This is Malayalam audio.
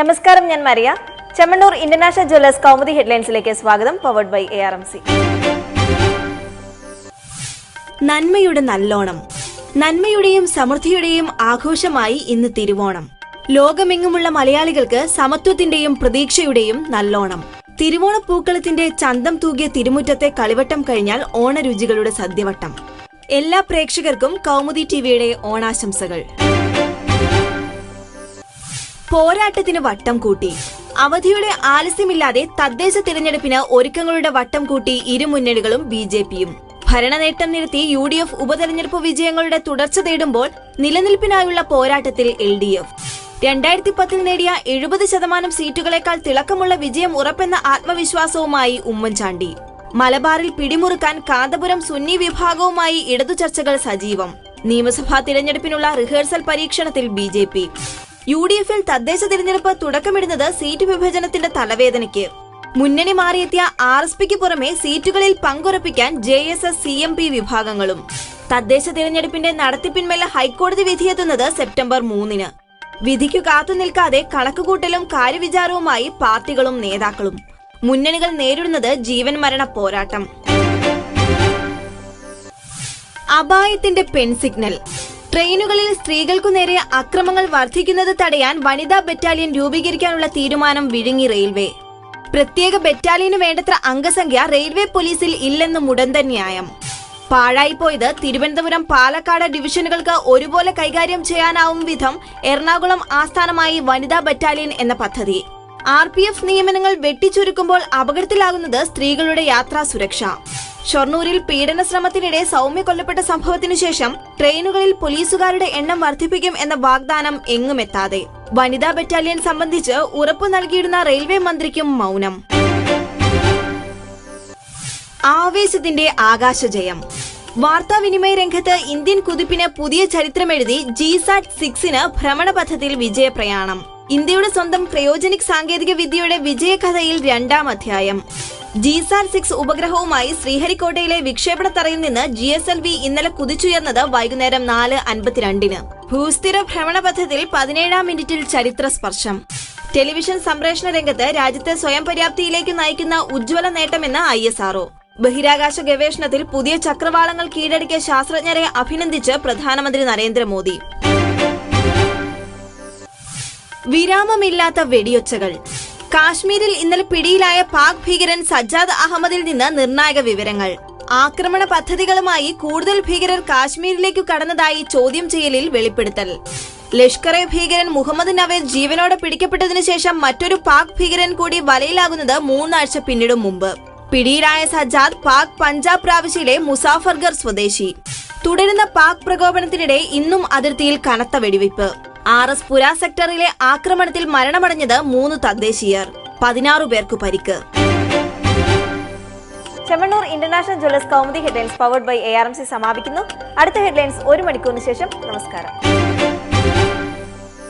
നമസ്കാരം ഞാൻ മരിയ. ചെമ്മണ്ണൂർ ഇന്റർനാഷണൽ ജ്വല്ലേഴ്സ് കൗമുദി ഹെഡ്ലൈൻസിലേക്ക് സ്വാഗതം powered by A R M C നന്മയുടെ നല്ലോണം നന്മയുടെയും സമൃദ്ധിയുടെയും ആഘോഷമായി ഇന്ന് തിരുവോണം. ലോകമെങ്ങുമുള്ള മലയാളികൾക്ക് സമത്വത്തിന്റെയും പ്രതീക്ഷയുടെയും നല്ലോണം. തിരുവോണപ്പൂക്കളത്തിന്റെ ചന്തം തൂകിയ തിരുമുറ്റത്തെ കളിവട്ടം കഴിഞ്ഞാൽ ഓണരുചികളുടെ സദ്യവട്ടം. എല്ലാ പ്രേക്ഷകർക്കും കൗമുദി ടിവിയുടെ ഓണാശംസകൾ. പോരാട്ടത്തിന് വട്ടം കൂട്ടി. അവധിയുടെ ആലസ്യമില്ലാതെ തദ്ദേശ തിരഞ്ഞെടുപ്പിന് ഒരുക്കങ്ങളുടെ വട്ടം കൂട്ടി ഇരു മുന്നണികളും ബി ജെ പിയും. ഭരണനേട്ടം നിരത്തി യു ഡി എഫ് ഉപതെരഞ്ഞെടുപ്പ് വിജയങ്ങളുടെ തുടർച്ച തേടുമ്പോൾ നിലനിൽപ്പിനായുള്ള പോരാട്ടത്തിൽ എൽ ഡി എഫ്. രണ്ടായിരത്തി പത്തിൽ നേടിയ എഴുപത് ശതമാനം സീറ്റുകളെക്കാൾ തിളക്കമുള്ള വിജയം ഉറപ്പെന്ന ആത്മവിശ്വാസവുമായി ഉമ്മൻചാണ്ടി. മലബാറിൽ പിടിമുറുക്കാൻ കാന്തപുരം സുന്നി വിഭാഗവുമായി ഇടതു ചർച്ചകൾ സജീവം. നിയമസഭാ തിരഞ്ഞെടുപ്പിനുള്ള റിഹേഴ്സൽ പരീക്ഷണത്തിൽ ബി യു ഡി എഫിൽ തദ്ദേശ തിരഞ്ഞെടുപ്പ് തുടക്കമിടുന്നത് സീറ്റ് വിഭജനത്തിന്റെ തലവേദനയ്ക്ക്. മുന്നണി മാറിയെത്തിയ ആർ എസ് പിക്ക് പുറമെ സീറ്റുകളിൽ പങ്കുറപ്പിക്കാൻ J S S C M P വിഭാഗങ്ങളും. തദ്ദേശ തിരഞ്ഞെടുപ്പിന്റെ നടത്തിപ്പിന്മേൽ ഹൈക്കോടതി വിധിയെത്തുന്നത് സെപ്റ്റംബർ മൂന്നിന്. വിധിക്കു കാത്തു നിൽക്കാതെ കണക്കുകൂട്ടലും കാര്യവിചാരവുമായി പാർട്ടികളും നേതാക്കളും. മുന്നണികൾ നേരിടുന്നത് ജീവൻ മരണ പോരാട്ടം. അപായത്തിന്റെ പെൺസിഗ്നൽ ട്രെയിനുകളിൽ സ്ത്രീകൾക്കു നേരെ അക്രമങ്ങൾ വർദ്ധിക്കുന്നത് തടയാൻ വനിതാ ബറ്റാലിയൻ രൂപീകരിക്കാനുള്ള തീരുമാനം വിഴുങ്ങി റെയിൽവേ. പ്രത്യേക ബറ്റാലിയന് വേണ്ടത്ര അംഗസംഖ്യ റെയിൽവേ പോലീസിൽ ഇല്ലെന്ന് മുടന്തൻ ന്യായം. പാഴായിപ്പോയത് തിരുവനന്തപുരം പാലക്കാട് ഡിവിഷനുകൾക്ക് ഒരുപോലെ കൈകാര്യം ചെയ്യാനാവും വിധം എറണാകുളം ആസ്ഥാനമായി വനിതാ ബറ്റാലിയൻ എന്ന പദ്ധതി. ആർ പി എഫ് നിയമനങ്ങൾ വെട്ടിച്ചുരുക്കുമ്പോൾ അപകടത്തിലാകുന്നത് സ്ത്രീകളുടെ യാത്രാ സുരക്ഷ. ഷൊർണൂരിൽ പീഡന ശ്രമത്തിനിടെ സൗമ്യ കൊല്ലപ്പെട്ട സംഭവത്തിനു ശേഷം ട്രെയിനുകളിൽ പോലീസുകാരുടെ എണ്ണം വർദ്ധിപ്പിക്കും എന്ന വാഗ്ദാനം എങ്ങുമെത്താതെ വനിതാ ബറ്റാലിയൻ സംബന്ധിച്ച് ഉറപ്പു നൽകിയിരുന്ന റെയിൽവേ മന്ത്രിക്കും മൗനം. ആവേശത്തിന്റെ ആകാശജയം. വാർത്താവിനിമയ രംഗത്ത് ഇന്ത്യൻ കുതിപ്പിന് പുതിയ ചരിത്രമെഴുതി ജിസാറ്റ് സിക്സിന് ഭ്രമണപഥത്തിൽ വിജയപ്രയാണം. ഇന്ത്യയുടെ സ്വന്തം ക്രയോജനിക് സാങ്കേതിക വിദ്യയുടെ വിജയകഥയിൽ രണ്ടാം അധ്യായം. ജിസാറ്റ് സിക്സ് ഉപഗ്രഹവുമായി ശ്രീഹരിക്കോട്ടയിലെ വിക്ഷേപണത്തറയിൽ നിന്ന് ജി എസ് എൽ വി ഇന്നലെ കുതിച്ചുയർന്നത് വൈകുന്നേരം നാല് അൻപത്തിരണ്ടിന്. ഭൂസ്ഥിര ഭ്രമണപഥത്തിൽ പതിനേഴാം മിനിറ്റിൽ ചരിത്ര സ്പർശം ടെലിവിഷൻ സംപ്രേഷണ രംഗത്ത് രാജ്യത്തെ സ്വയം പര്യാപ്തിയിലേക്ക് നയിക്കുന്ന ഉജ്ജ്വല നേട്ടമെന്ന് ഐ എസ് ആർഒ ബഹിരാകാശ ഗവേഷണത്തിൽ പുതിയ ചക്രവാളങ്ങൾ കീഴടക്കിയ ശാസ്ത്രജ്ഞരെ അഭിനന്ദിച്ച് പ്രധാനമന്ത്രി നരേന്ദ്രമോദി. വിരാമമില്ലാത്ത വെടിയൊച്ചകൾ. കാശ്മീരിൽ ഇന്നലെ പിടിയിലായ പാക് ഭീകരൻ സജ്ജാദ് അഹമ്മദിൽ നിന്ന് നിർണായക വിവരങ്ങൾ. ആക്രമണ പദ്ധതികളുമായി കൂടുതൽ ഭീകരർ കാശ്മീരിലേക്ക് കടന്നതായി ചോദ്യം ചെയ്യലിൽ വെളിപ്പെടുത്തൽ. ലഷ്കർ എ ഭീകരൻ മുഹമ്മദ് നവേദ് ജീവനോടെ പിടിക്കപ്പെട്ടതിനു ശേഷം മറ്റൊരു പാക് ഭീകരൻ കൂടി വലയിലാകുന്നത് മൂന്നാഴ്ച പിന്നിടും മുമ്പ്. പിടിയിലായ സജ്ജാദ് പാക് പഞ്ചാബ് പ്രാവശ്യയിലെ മുസാഫർഗർ സ്വദേശി. തുടരുന്ന പാക് പ്രകോപനത്തിനിടെ ഇന്നും അതിർത്തിയിൽ കനത്ത വെടിവയ്പ്. ആർ എസ് പുര സെക്ടറിലെ ആക്രമണത്തിൽ മരണമടഞ്ഞത് മൂന്ന് തദ്ദേശീയർ. പതിനാറു പേർക്ക് പരിക്ക്. Chemmanur international jewellers Kaumudi headlines powered by A R M C സമാപിക്കുന്നു. അടുത്ത ഹെഡ്ലൈൻസ് ഒരു മണിക്കൂറിന് ശേഷം നമസ്കാരം.